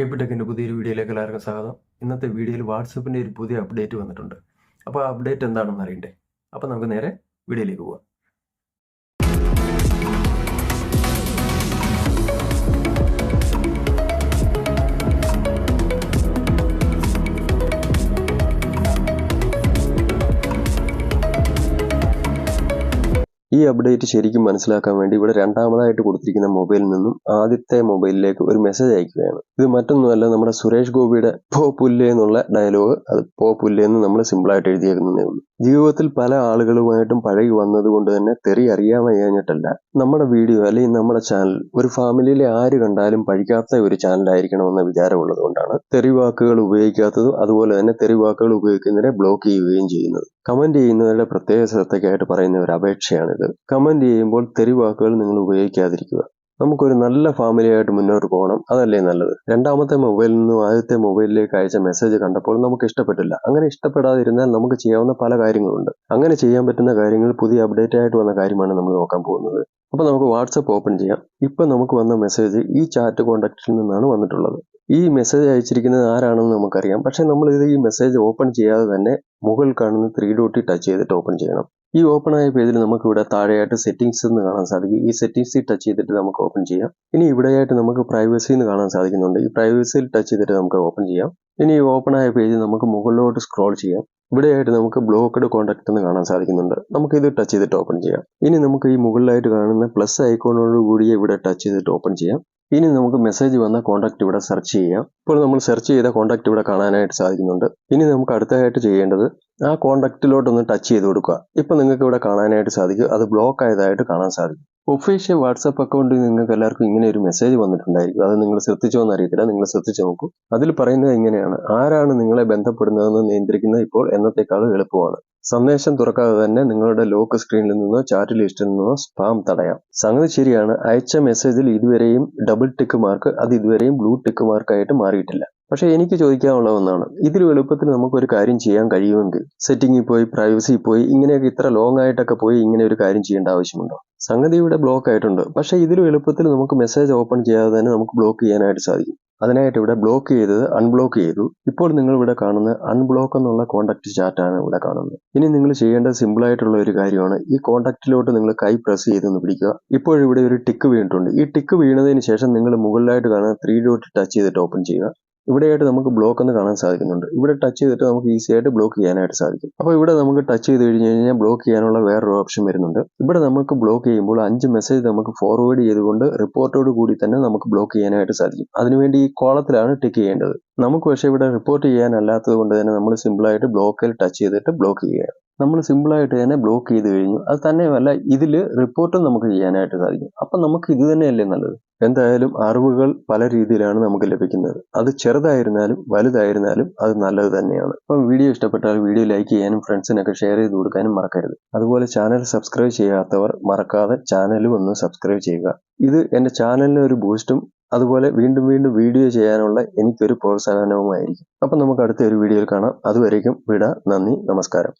എബിടെക്കിന്റെ പുതിയൊരു വീഡിയോയിലേക്ക് എല്ലാവർക്കും സ്വാഗതം. ഇന്നത്തെ വീഡിയോയിൽ വാട്സപ്പിന്റെ ഒരു പുതിയ അപ്ഡേറ്റ് വന്നിട്ടുണ്ട്. അപ്പോൾ ആ അപ്ഡേറ്റ് എന്താണെന്ന് അറിയണ്ടേ? അപ്പോൾ നമുക്ക് നേരെ വീഡിയോയിലേക്ക് പോവാം. ഈ അപ്ഡേറ്റ് ശരിക്കും മനസ്സിലാക്കാൻ വേണ്ടി ഇവിടെ രണ്ടാമതായിട്ട് കൊടുത്തിരിക്കുന്ന മൊബൈലിൽ നിന്നും ആദ്യത്തെ മൊബൈലിലേക്ക് ഒരു മെസ്സേജ് അയക്കുകയാണ്. ഇത് മറ്റൊന്നുമല്ല നമ്മുടെ സുരേഷ് ഗോപിയുടെ പോ പുല്ലേ എന്നുള്ള ഡയലോഗ് അത് പോ പുല്ലേ എന്ന് നമ്മൾ സിമ്പിളായിട്ട് എഴുതിയേക്കുന്നതേ ഉള്ളൂ. ജീവിതത്തിൽ പല ആളുകളുമായിട്ടും പഴകി വന്നതുകൊണ്ട് തന്നെ തെറി അറിയാൻ വയ്യാഞ്ഞിട്ടല്ല. നമ്മുടെ വീഡിയോ അല്ലെങ്കിൽ നമ്മുടെ ചാനൽ ഒരു ഫാമിലിയിലെ ആര് കണ്ടാലും പഴിക്കാത്ത ഒരു ചാനലായിരിക്കണമെന്ന വിചാരമുള്ളത് കൊണ്ടാണ് തെറി വാക്കുകൾ ഉപയോഗിക്കാത്തതും അതുപോലെ തന്നെ തെറി വാക്കുകൾ ഉപയോഗിക്കുന്നതിനെ ബ്ലോക്ക് ചെയ്യുകയും ചെയ്യുന്നത്. കമന്റ് ചെയ്യുന്നവരുടെ പ്രത്യേക ശ്രദ്ധയ്ക്കായിട്ട് പറയുന്ന ഒരു അപേക്ഷയാണിത്. കമന്റ് ചെയ്യുമ്പോൾ തെറി വാക്കുകൾ നിങ്ങൾ ഉപയോഗിക്കാതിരിക്കുക. നമുക്കൊരു നല്ല ഫാമിലിയായിട്ട് മുന്നോട്ട് പോകണം. അതല്ലേ നല്ലത്. രണ്ടാമത്തെ മൊബൈലിൽ നിന്നും ആദ്യത്തെ മൊബൈലിലേക്ക് അയച്ച മെസ്സേജ് കണ്ടപ്പോൾ നമുക്ക് ഇഷ്ടപ്പെട്ടില്ല. അങ്ങനെ ഇഷ്ടപ്പെടാതിരുന്നാൽ നമുക്ക് ചെയ്യാവുന്ന പല കാര്യങ്ങളുണ്ട്. അങ്ങനെ ചെയ്യാൻ പറ്റുന്ന കാര്യങ്ങൾ പുതിയ അപ്ഡേറ്റ് ആയിട്ട് വന്ന കാര്യമാണ് നമ്മൾ നോക്കാൻ പോകുന്നത്. അപ്പോൾ നമുക്ക് വാട്സപ്പ് ഓപ്പൺ ചെയ്യാം. ഇപ്പം നമുക്ക് വന്ന മെസ്സേജ് ഈ ചാറ്റ് കോണ്ടാക്റ്റിൽ നിന്നാണ് വന്നിട്ടുള്ളത്. ഈ മെസ്സേജ് അയച്ചിരിക്കുന്നത് ആരാണെന്ന് നമുക്കറിയാം. പക്ഷെ നമ്മൾ ഇത് ഈ മെസ്സേജ് ഓപ്പൺ ചെയ്യാതെ തന്നെ മുകളിൽ കാണുന്ന ത്രീ ഡോട്ടി ടച്ച് ചെയ്തിട്ട് ഓപ്പൺ ചെയ്യണം. ഈ ഓപ്പൺ ആയ പേജിൽ നമുക്ക് ഇവിടെ താഴെയായിട്ട് സെറ്റിംഗ്സ് എന്ന് കാണാൻ സാധിക്കും. ഈ സെറ്റിംഗ്സിൽ ടച്ച് ചെയ്തിട്ട് നമുക്ക് ഓപ്പൺ ചെയ്യാം. ഇനി ഇവിടെയായിട്ട് നമുക്ക് പ്രൈവസി എന്ന് കാണാൻ സാധിക്കുന്നുണ്ട്. ഈ പ്രൈവസിയിൽ ടച്ച് ചെയ്തിട്ട് നമുക്ക് ഓപ്പൺ ചെയ്യാം. ഇനി ഈ ഓപ്പൺ ആയ പേജ് നമുക്ക് മുകളിലോട്ട് സ്ക്രോൾ ചെയ്യാം. ഇവിടെയായിട്ട് നമുക്ക് ബ്ലോക്കഡ് കോൺടാക്ട് എന്ന് കാണാൻ സാധിക്കുന്നുണ്ട്. നമുക്ക് ഇത് ടച്ച് ചെയ്തിട്ട് ഓപ്പൺ ചെയ്യാം. ഇനി നമുക്ക് ഈ മുകളിലായിട്ട് കാണുന്ന പ്ലസ് ഐക്കോണോട് കൂടി ഇവിടെ ടച്ച് ചെയ്തിട്ട് ഓപ്പൺ ചെയ്യാം. ഇനി നമുക്ക് മെസ്സേജ് വന്ന കോൺടാക്ട് ഇവിടെ സെർച്ച് ചെയ്യാം. ഇപ്പോൾ നമ്മൾ സെർച്ച് ചെയ്ത കോൺടാക്ട് ഇവിടെ കാണാനായിട്ട് സാധിക്കുന്നുണ്ട്. ഇനി നമുക്ക് അടുത്തതായിട്ട് ചെയ്യേണ്ടത് ആ കോൺടാക്റ്റിലോട്ടൊന്ന് ടച്ച് ചെയ്ത് കൊടുക്കുക. ഇപ്പം നിങ്ങൾക്ക് ഇവിടെ കാണാനായിട്ട് സാധിക്കും. അത് ബ്ലോക്ക് ആയതായിട്ട് കാണാൻ സാധിക്കും. ഒഫീഷ്യൽ വാട്സപ്പ് അക്കൗണ്ടിൽ നിങ്ങൾക്ക് എല്ലാവർക്കും ഇങ്ങനെ ഒരു മെസ്സേജ് വന്നിട്ടുണ്ടായിരിക്കും. അത് നിങ്ങൾ ശ്രദ്ധിച്ചോ എന്ന് അറിയത്തില്ല നിങ്ങൾ ശ്രദ്ധിച്ചു നോക്കൂ. അതിൽ പറയുന്നത് ഇങ്ങനെയാണ്. ആരാണ് നിങ്ങളെ ബന്ധപ്പെടുന്നതെന്ന് നിയന്ത്രിക്കുന്നത് ഇപ്പോൾ എന്നത്തേക്കാളും എളുപ്പമാണ്. സന്ദേശം തുറക്കാതെ തന്നെ നിങ്ങളുടെ ലോക്ക് സ്ക്രീനിൽ നിന്നോ ചാറ്റ് ലിസ്റ്റിൽ നിന്നോ സ്പാം തടയാം. സംഗതി ശരിയാണ്. അയച്ച മെസ്സേജിൽ ഇതുവരെയും ഡബിൾ ടിക്ക് മാർക്ക് അത് ഇതുവരെയും ബ്ലൂ ടിക്ക് മാർക്കായിട്ട് മാറിയിട്ടില്ല. പക്ഷെ എനിക്ക് ചോദിക്കാനുള്ള ഒന്നാണ്. ഇതിൽ എളുപ്പത്തിൽ നമുക്ക് ഒരു കാര്യം ചെയ്യാൻ കഴിയുമെങ്കിൽ സെറ്റിംഗിൽ പോയി പ്രൈവസി പോയി ഇങ്ങനെയൊക്കെ ഇത്ര ലോങ് ആയിട്ടൊക്കെ പോയി ഇങ്ങനെ ഒരു കാര്യം ചെയ്യേണ്ട ആവശ്യമുണ്ടോ? സംഗതി ഇവിടെ ബ്ലോക്ക് ആയിട്ടുണ്ട്. പക്ഷേ ഇതിലും എളുപ്പത്തിൽ നമുക്ക് മെസ്സേജ് ഓപ്പൺ ചെയ്യാതെ തന്നെ നമുക്ക് ബ്ലോക്ക് ചെയ്യാനായിട്ട് സാധിക്കും. അതിനായിട്ട് ഇവിടെ ബ്ലോക്ക് ചെയ്തത് അൺബ്ലോക്ക് ചെയ്തു. ഇപ്പോൾ നിങ്ങൾ ഇവിടെ കാണുന്ന അൺബ്ലോക്ക് എന്നുള്ള കോൺടാക്ട് ചാറ്റാണ് ഇവിടെ കാണുന്നത്. ഇനി നിങ്ങൾ ചെയ്യേണ്ടത് സിമ്പിൾ ആയിട്ടുള്ള ഒരു കാര്യമാണ് ഈ കോൺടാക്റ്റിലോട്ട് നിങ്ങൾ കൈ പ്രസ് ചെയ്തൊന്ന് പിടിക്കുക. ഇപ്പോൾ ഇവിടെ ഒരു ടിക്ക് വീണിട്ടുണ്ട്. ഈ ടിക്ക് വീണതിന് ശേഷം നിങ്ങൾ മുകളിലായിട്ട് കാണുന്ന ത്രീ ഡോട്ട് ടച്ച് ചെയ്തിട്ട് ഓപ്പൺ ചെയ്യുക. ഇവിടെയായിട്ട് നമുക്ക് ബ്ലോക്ക് എന്ന് കാണാൻ സാധിക്കുന്നുണ്ട്. ഇവിടെ ടച്ച് ചെയ്തിട്ട് നമുക്ക് ഈസി ആയിട്ട് ബ്ലോക്ക് ചെയ്യാനായിട്ട് സാധിക്കും. അപ്പോൾ ഇവിടെ നമുക്ക് ടച്ച് ചെയ്ത് കഴിഞ്ഞ് കഴിഞ്ഞാൽ ബ്ലോക്ക് ചെയ്യാനുള്ള വേറൊരു ഓപ്ഷൻ വരുന്നുണ്ട്. ഇവിടെ നമുക്ക് ബ്ലോക്ക് ചെയ്യുമ്പോൾ അഞ്ച് മെസ്സേജ് നമുക്ക് ഫോർവേഡ് ചെയ്തുകൊണ്ട് റിപ്പോർട്ടോട് കൂടി തന്നെ നമുക്ക് ബ്ലോക്ക് ചെയ്യാനായിട്ട് സാധിക്കും. അതിനുവേണ്ടി ഈ കോളത്തിലാണ് ടിക്ക് ചെയ്യേണ്ടത്. നമുക്ക് പക്ഷേ ഇവിടെ റിപ്പോർട്ട് ചെയ്യാനല്ലാത്തത് കൊണ്ട് തന്നെ നമ്മൾ സിമ്പിളായിട്ട് ബ്ലോക്കിൽ ടച്ച് ചെയ്തിട്ട് ബ്ലോക്ക് ചെയ്യുകയാണ്. നമ്മൾ സിമ്പിളായിട്ട് തന്നെ ബ്ലോക്ക് ചെയ്ത് കഴിഞ്ഞു. അത് തന്നെയുമല്ല ഇതിൽ റിപ്പോർട്ടും നമുക്ക് ചെയ്യാനായിട്ട് സാധിക്കും. അപ്പം നമുക്ക് ഇത് തന്നെയല്ലേ നല്ലത്? എന്തായാലും അറിവുകൾ പല രീതിയിലാണ് നമുക്ക് ലഭിക്കുന്നത്. അത് ചെറുതായിരുന്നാലും വലുതായിരുന്നാലും അത് നല്ലത് തന്നെയാണ്. അപ്പം വീഡിയോ ഇഷ്ടപ്പെട്ടാൽ വീഡിയോ ലൈക്ക് ചെയ്യാനും ഫ്രണ്ട്സിനൊക്കെ ഷെയർ ചെയ്ത് കൊടുക്കാനും മറക്കരുത്. അതുപോലെ ചാനൽ സബ്സ്ക്രൈബ് ചെയ്യാത്തവർ മറക്കാതെ ചാനലും ഒന്ന് സബ്സ്ക്രൈബ് ചെയ്യുക. ഇത് എന്റെ ചാനലിന് ഒരു ബൂസ്റ്റും അതുപോലെ വീണ്ടും വീണ്ടും വീഡിയോ ചെയ്യാനുള്ള എനിക്കൊരു പ്രോത്സാഹനവുമായിരിക്കും. അപ്പം നമുക്ക് അടുത്ത ഒരു വീഡിയോയിൽ കാണാം. അതുവരേക്കും വിട നന്ദി നമസ്കാരം.